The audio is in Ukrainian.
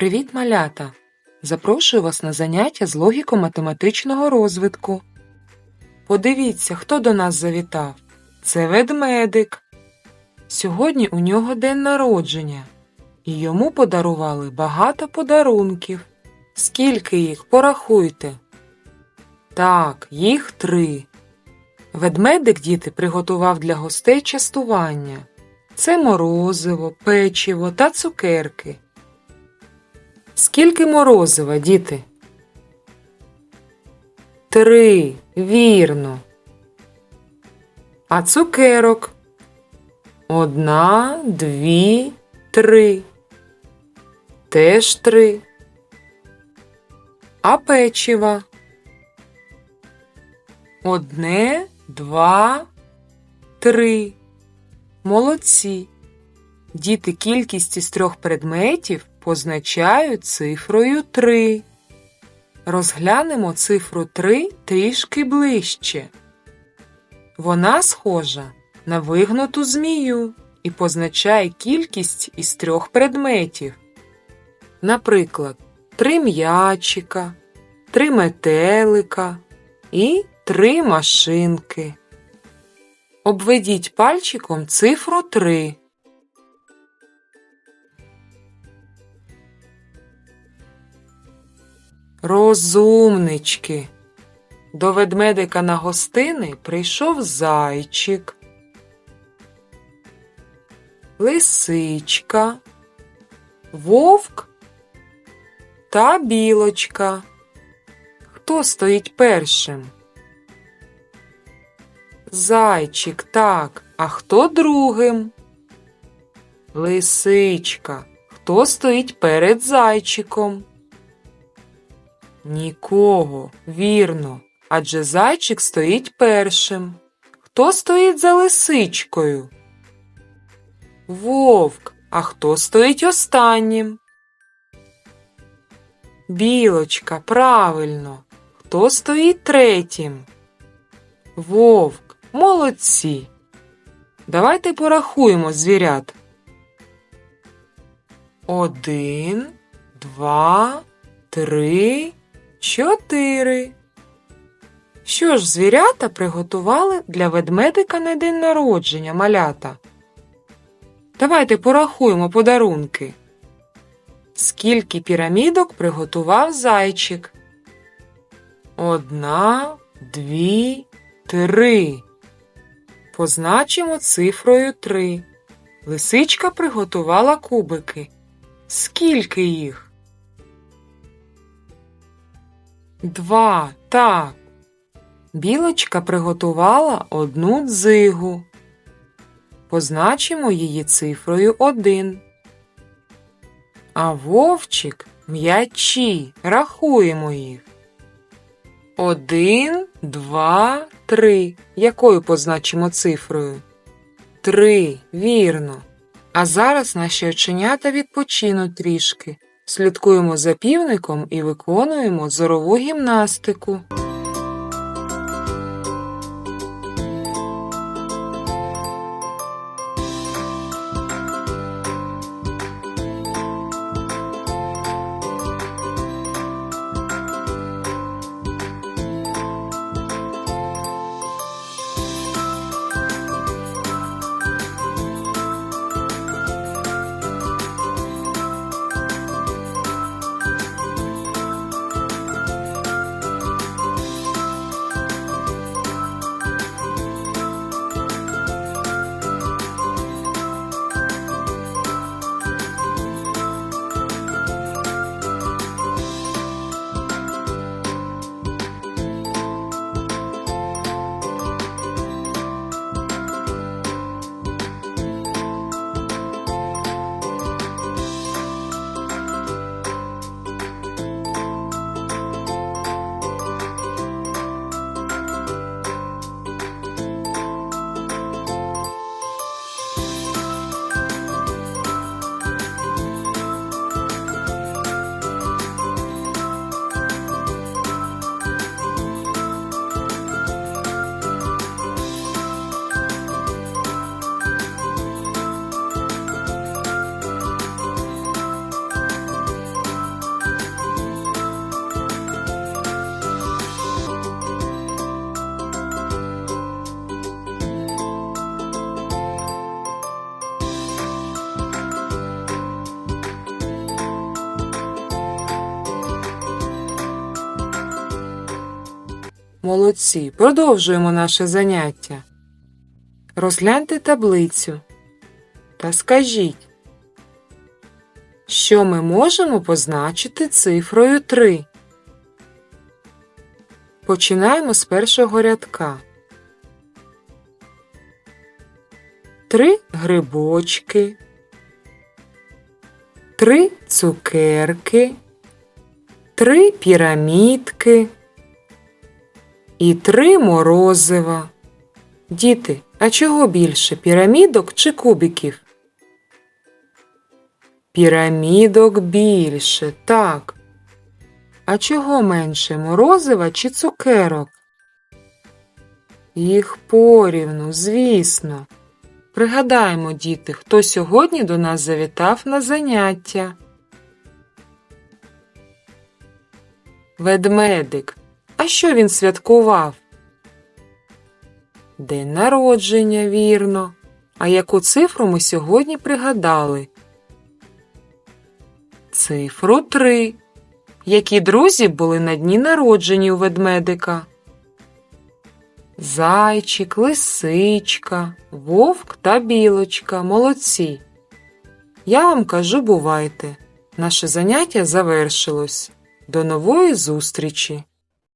Привіт, малята! Запрошую вас на заняття з логіко-математичного розвитку. Подивіться, хто до нас завітав. Це ведмедик. Сьогодні у нього день народження, і йому подарували багато подарунків. Скільки їх порахуйте? Так, їх три. Ведмедик діти приготував для гостей частування. Це морозиво, печиво та цукерки. Скільки морозива, діти? Три, вірно. А цукерок? Одна, дві, три. Теж три. А печива? Одне, два, три. Молодці. Діти кількість із трьох предметів позначають цифрою 3. Розглянемо цифру 3 трішки ближче. Вона схожа на вигнуту змію і позначає кількість із трьох предметів. Наприклад, три м'ячика, три метелика і три машинки. Обведіть пальчиком цифру 3. Розумнички. До ведмедика на гостини прийшов зайчик, лисичка, вовк та білочка. Хто стоїть першим? Зайчик, так, а хто другим? Лисичка. Хто стоїть перед зайчиком? Нікого, вірно, адже зайчик стоїть першим. Хто стоїть за лисичкою? Вовк, а хто стоїть останнім? Білочка, правильно. Хто стоїть третім? Вовк, молодці. Давайте порахуємо звірят. Один, два, три, чотири. Що ж звірята приготували для ведмедика на день народження малята? Давайте порахуємо подарунки. Скільки пірамідок приготував зайчик? Одна, дві, три. Позначимо цифрою три. Лисичка приготувала кубики. Скільки їх? Два. Так. Білочка приготувала одну дзигу. Позначимо її цифрою один. А вовчик м'ячі. Рахуємо їх. Один, два, три. Якою позначимо цифрою? Три. Вірно. А зараз наші оченята відпочинуть трішки. Слідкуємо за півником і виконуємо зорову гімнастику. Молодці. Продовжуємо наше заняття. Розгляньте таблицю та скажіть, що ми можемо позначити цифрою 3. Починаємо з першого рядка. Три грибочки, три цукерки, три пірамідки і три морозива. Діти, а чого більше пірамідок чи кубиків? Пірамідок більше, так. А чого менше морозива чи цукерок? Їх порівну, звісно. Пригадаємо, діти, хто сьогодні до нас завітав на заняття. Ведмедик. А що він святкував? День народження, вірно. А яку цифру ми сьогодні пригадали? Цифру 3. Які друзі були на дні народження у ведмедика? Зайчик, лисичка, вовк та білочка. Молодці. Я вам кажу, бувайте. Наше заняття завершилось. До нової зустрічі!